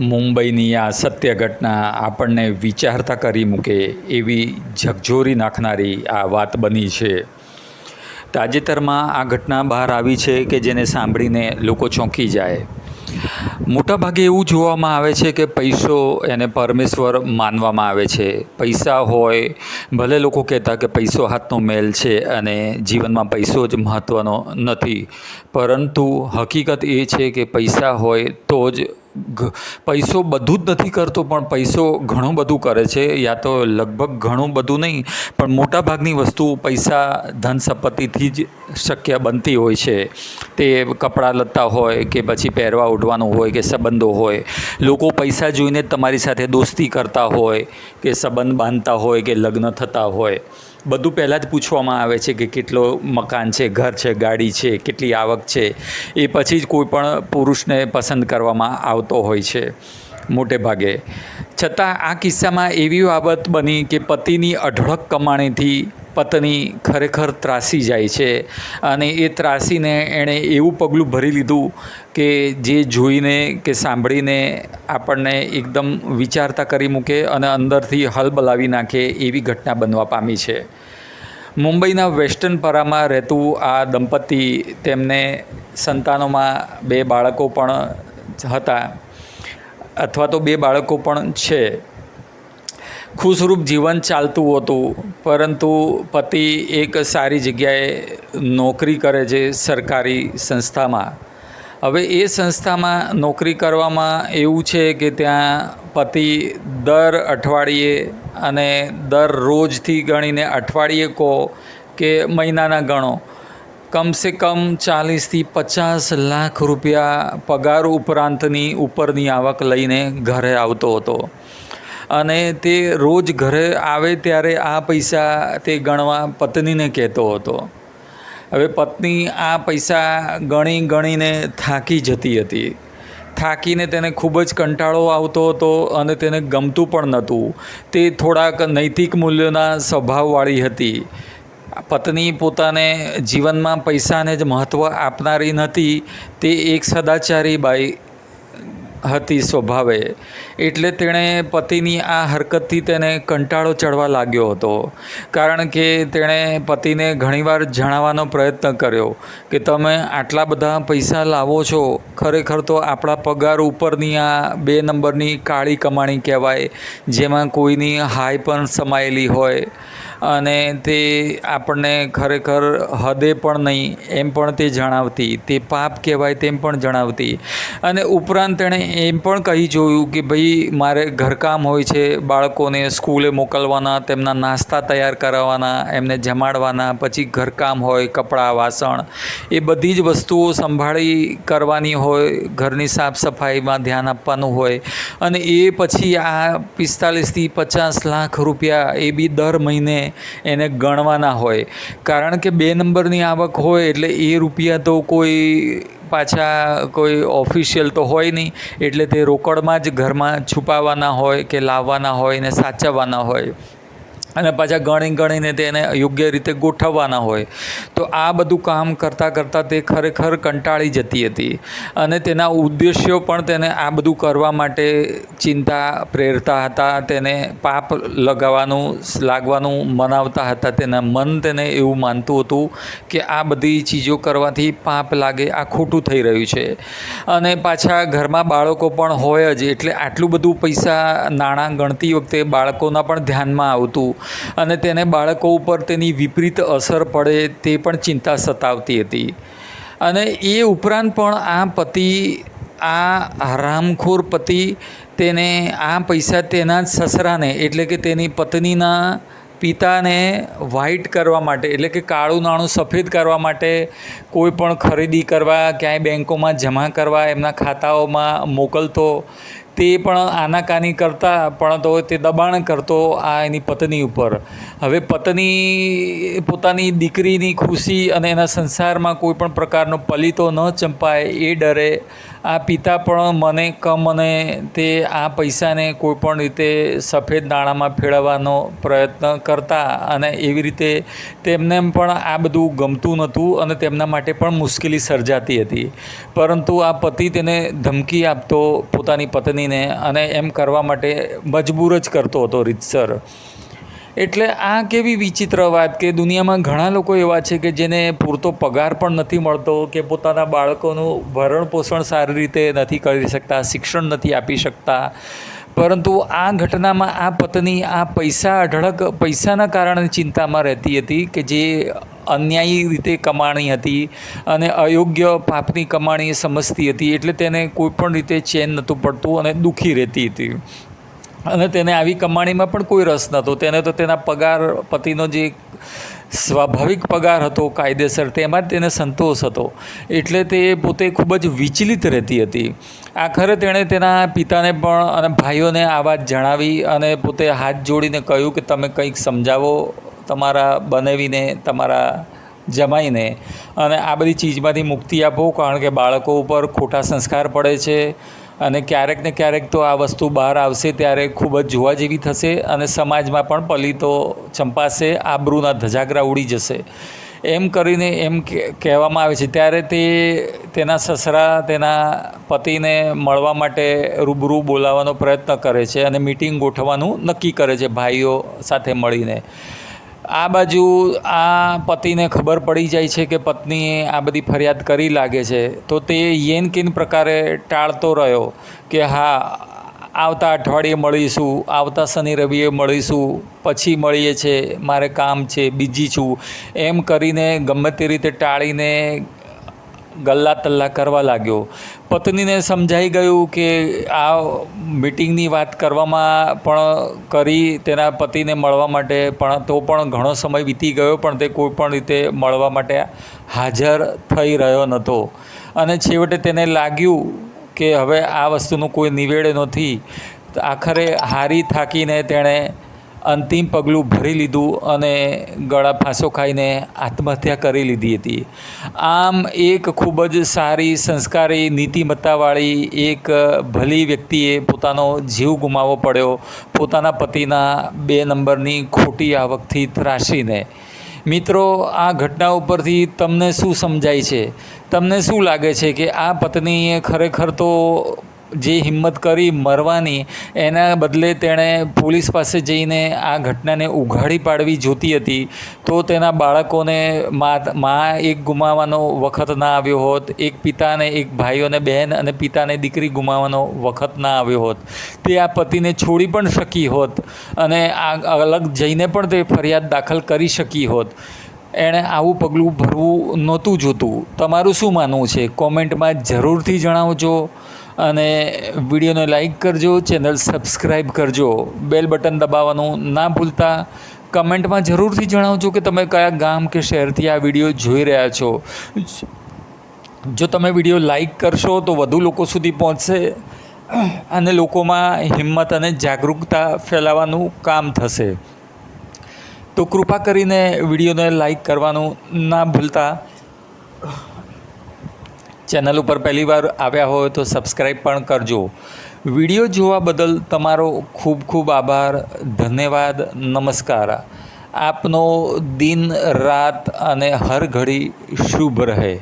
મુંબઈની આ સત્ય ઘટના આપણને વિચારતા કરી મૂકે એવી ઝકઝોરી નાખનારી આ વાત બની છે. તાજેતરમાં આ ઘટના બહાર આવી છે કે જેને સાંભળીને લોકો ચોંકી જાય. મોટાભાગે એવું જોવામાં આવે છે કે પૈસો એને પરમેશ્વર માનવામાં આવે છે. પૈસા હોય, ભલે લોકો કહેતા કે પૈસો હાથનો મેલ છે અને જીવનમાં પૈસો જ મહત્ત્વનો નથી. પરંતુ હકીકત એ છે કે પૈસા હોય તો જ પૈસો બધું જ નથી કરતો, પણ પૈસો ઘણું બધું કરે છે. યા તો લગભગ ઘણું બધું નહીં, પણ મોટાભાગની વસ્તુ પૈસા, ધન સંપત્તિથી જ શક્ય બનતી હોય છે. તે કપડાં લત્તા હોય કે પછી પહેરવા ઉઠવાનું હોય કે સંબંધો હોય. લોકો પૈસા જોઈને તમારી સાથે દોસ્તી કરતા હોય, કે સંબંધ બાંધતા હોય, કે લગ્ન થતા હોય. બધું પહેલાં જ પૂછવામાં આવે છે કે કેટલો મકાન છે, ઘર છે, ગાડી છે, કેટલી આવક છે, એ પછી જ કોઈ પણ પુરુષને પસંદ કરવામાં આવતો હોય છે મોટે ભાગે. છતાં આ કિસ્સામાં એવી બાબત બની કે પતિની અઢળક કમાણીથી પત્ની ખરેખર ત્રાસી જાય છે અને એ ત્રાસીને એણે એવું પગલું ભરી લીધું કે જે જોઈને કે સાંભળીને આપણને એકદમ વિચારતા કરી મૂકે અને અંદરથી હલબલાવી નાખે એવી ઘટના બનવા પામી છે. મુંબઈના વેસ્ટર્ન પરામાં રહેતું આ દંપતી તેમને સંતાનોમાં બે બાળકો પણ હતા અથવા તો બે બાળકો પણ છે. ખુશરૂપ જીવન ચાલતું હતું, પરંતુ પતિ એક સારી જગ્યાએ નોકરી કરે છે સરકારી સંસ્થામાં. હવે એ સંસ્થામાં નોકરી કરવામાં એવું છે કે ત્યાં પતિ દર અઠવાડિયે અને દર રોજથી ગણીને અઠવાડિયે કહો કે મહિનાના ગણો, કમસે કમ ચાલીસથી પચાસ લાખ રૂપિયા પગાર ઉપરાંતની ઉપરની આવક લઈને ઘરે આવતો હતો. અને તે રોજ ઘરે આવે ત્યારે આ પૈસા તે ગણવા પત્નીને કહેતો હતો. હવે પત્ની આ પૈસા ગણી ગણીને થાકી જતી હતી. થાકીને તેને ખૂબ જ કંટાળો આવતો હતો અને તેને ગમતું પણ નહોતું. તે થોડાક નૈતિક મૂલ્યોના સ્વભાવવાળી હતી. પત્ની પોતાને જીવનમાં પૈસાને જ મહત્ત્વ આપનારી નથી તે એક સદાચારી બાઈ હતી સ્વભાવે. એટલે તેણે પતિની આ હરકતથી તેને કંટાળો ચડવા લાગ્યો હતો. કારણ કે તેણે પતિને ઘણીવાર જણાવવાનો પ્રયત્ન કર્યો કે તમે આટલા બધા પૈસા લાવો છો, ખરેખર તો આપણા પગાર ઉપરની આ બે નંબરની કાળી કમાણી કહેવાય, જેમાં કોઈની હાય પણ સમાયેલી હોય. અને તે આપણને ખરેખર હદે પણ નહીં, એમ પણ તે જણાવતી, તે પાપ કહેવાય તેમ પણ જણાવતી. અને ઉપરાંત તેણે એમ પણ કહી જોયું કે ભાઈ મારે ઘરકામ હોય છે, બાળકોને સ્કૂલે મોકલવાના, તેમના નાસ્તા તૈયાર કરાવવાના, એમને જમાડવાના, પછી ઘરકામ હોય, કપડાં, વાસણ, એ બધી જ વસ્તુઓ સંભાળી કરવાની હોય, ઘરની સાફ સફાઈમાં ધ્યાન આપવાનું હોય. અને એ પછી આ પિસ્તાલીસથી પચાસ લાખ રૂપિયા એ બી દર મહિને એને ગણવાના હોય. કારણ કે બે નંબરની આવક હોય એટલે એ રૂપિયા તો કોઈ પાછા કોઈ ઓફિશિયલ તો હોય નહીં. એટલે તે રોકડમાં જ ઘરમાં છુપાવવાના હોય કે લાવવાના હોય ને સાચવવાના હોય. અને પાછા ગણી ગણીને તેને યોગ્ય રીતે ગોઠવવાના હોય. તો આ બધું કામ કરતાં કરતાં તે ખરેખર કંટાળી જતી હતી. અને તેના ઉદ્દેશ્યો પણ તેને આ બધું કરવા માટે ચિંતા પ્રેરતા હતા, તેને પાપ લગાવવાનું, લાગવાનું મનાવતા હતા. તેના મન તેને એવું માનતું હતું કે આ બધી ચીજો કરવાથી પાપ લાગે, આ ખોટું થઈ રહ્યું છે. અને પાછા ઘરમાં બાળકો પણ હોય જ, એટલે આટલું બધું પૈસા નાણાં ગણતી વખતે બાળકોના પણ ધ્યાનમાં આવતું. અને તેને બાળકો ઉપર તેની વિપરીત અસર પડે તે પણ ચિંતા સતાવતી હતી. અને એ ઉપરાંત પણ આ પતિ, આ હરામખોર પતિ તેને, આ પૈસા તેના જ સસરાને, એટલે કે તેની પત્નીના પિતાને વ્હાઇટ કરવા માટે, એટલે કે કાળું નાણું સફેદ કરવા માટે કોઈ પણ ખરીદી કરવા, ક્યાંય બેંકોમાં જમા કરવા, એમના ખાતાઓમાં મોકલતો તે પણ આનાકાની કરતા પણ તો તે દબાણ કરતો આ એની પત્ની ઉપર. હવે પત્ની પોતાની દીકરીની ખુશી અને એના સંસારમાં કોઈ પણ પ્રકારનો પલિતો ન ચંપાય એ ડરે આ પિતા પણ મને, કમ મને તે આ પૈસાને કોઈ પણ રીતે સફેદ નાણાંમાં ફેરવવાનો પ્રયત્ન કરતા અને એવી રીતે તેમને પણ આ બધું ગમતું નહોતું અને તેમના માટે પણ મુશ્કેલી સર્જાતી હતી. પરંતુ આ પતિ તેને ધમકી આપતો પોતાની પત્નીને અને એમ કરવા માટે મજબૂર જ કરતો હતો રીતસર. એટલે આ કેવી વિચિત્ર વાત કે દુનિયામાં ઘણા લોકો એવા છે કે જેને પૂરતો પગાર પણ નથી મળતો, કે પોતાના બાળકોનું ભરણ પોષણ સારી રીતે નથી કરી શકતા, શિક્ષણ નથી આપી શકતા. પરંતુ આ ઘટનામાં આ પત્ની આ પૈસા અઢળક, પૈસાના કારણે ચિંતામાં રહેતી હતી કે જે અન્યાયી રીતે કમાણી હતી અને અયોગ્ય પાપની કમાણી સમજતી હતી, એટલે તેને કોઈપણ રીતે ચેન નહોતું પડતું અને દુઃખી રહેતી હતી. અને તેને આવી કમાણીમાં પણ કોઈ રસ નહોતો. તેને તો તેના પગાર, પતિનો જે સ્વાભાવિક પગાર હતો, કાયદેસર, તેમાં જ તેને સંતોષ હતો. એટલે તે પોતે ખૂબ જ વિચલિત રહેતી હતી. આખરે તેણે તેના પિતાને પણ અને ભાઈઓને આ વાત જણાવી અને પોતે હાથ જોડીને કહ્યું કે તમે કંઈક સમજાવો તમારા બનેવીને, તમારા જમાઈને. અને આ બધી ચીજમાંથી મુક્તિ આપો, કારણ કે બાળકો ઉપર ખોટા સંસ્કાર પડે છે. અને ક્યારેક ને ક્યારેક તો આ વસ્તુ બહાર આવશે ત્યારે ખૂબ જ જોવા જેવી થશે અને સમાજમાં પણ પલિતો ચંપાશે, આબરૂના ધજાગરા ઉડી જશે. એમ કરીને એમ કહેવામાં આવે છે, ત્યારે તે તેના સસરા, તેના પતિને મળવા માટે રૂબરૂ બોલાવવાનો પ્રયત્ન કરે છે અને મિટિંગ ગોઠવવાનું નક્કી કરે છે ભાઈઓ સાથે મળીને. આ બાજુ આ પતિને ખબર પડી જાય છે કે પત્નીએ આ બધી ફરિયાદ કરી લાગે છે. તો તે યેન કેન પ્રકારે ટાળતો રહ્યો કે હા, આવતા અઠવાડિયે મળીશું, આવતા શનિ રવિએ મળીશું, પછી મળીએ છે, મારે કામ છે, બીજી છું. એમ કરીને ગમે તે રીતે ટાળીને ગલ્લા તલ્લા કરવા લાગ્યો. પત્નીને સમજાઈ ગયું કે આ મિટિંગની વાત કરવામાં પણ કરી તેના પતિને મળવા માટે પણ તો પણ ઘણો સમય વીતી ગયો, પણ તે કોઈ પણ રીતે મળવા માટે હાજર થઈ રહ્યો નહોતો. અને છેવટે તેને લાગ્યું કે હવે આ વસ્તુનું કોઈ નિવેડે નથી. આખરે હારી થાકીને તેણે અંતિમ પગલું ભરી લીધું અને ગળા ફાંસો ખાઈને આત્મહત્યા કરી લીધી હતી. આમ એક ખૂબ જ સારી સંસ્કારી નીતિમત્તાવાળી એક ભલી વ્યક્તિએ પોતાનો જીવ ગુમાવવો પડ્યો. પોતાના પતિના બે નંબરની ખોટી આવકથી ત્રાસીને. મિત્રો, આ ઘટના ઉપરથી તમને શું સમજાય છે? તમને શું લાગે છે કે આ પત્નીએ ખરેખર તો જે હિંમત કરી મરવાની, એના બદલે તેણે પોલીસ પાસે જઈને આ ઘટનાને ઉઘાડી પાડવી જોતી હતી, તો તેના બાળકોને મા મા એક ગુમાવવાનો વખત ના આવ્યો હોત, એક પિતાને, એક ભાઈઓને, બહેન અને પિતાને દીકરી ગુમાવવાનો વખત ના આવ્યો હોત. તે આ પતિને છોડી પણ શકી હોત અને આ અલગ જઈને પણ તે ફરિયાદ દાખલ કરી શકી હોત. એણે આવું પગલું ભરવું નહોતું જોતું. તમારું શું માનવું છે? કોમેન્ટમાં જરૂરથી જણાવજો. અને વિડીયોને લાઇક કરજો, ચેનલ સબસ્ક્રાઈબ કરજો, બેલ બટન દબાવવાનું ના ભૂલતા. કમેન્ટમાં જરૂરથી જણાવજો કે તમે કયા ગામ કે શહેરથી આ વીડિયો જોઈ રહ્યા છો. જો તમે વીડિયો લાઇક કરશો તો વધુ લોકો સુધી પહોંચશે અને લોકોમાં હિંમત અને જાગૃતતા ફેલાવવાનું કામ થશે. તો કૃપા કરીને વિડીયોને લાઈક કરવાનું ના ભૂલતા. ચેનલ ઉપર પહેલી વાર આવ્યા હોય તો સબસ્ક્રાઈબ પણ કરજો. વીડિયો જોવા બદલ તમારો ખૂબ ખૂબ આભાર. ધન્યવાદ. નમસ્કાર. આપનો દિન, રાત અને હર ઘડી શુભ રહે.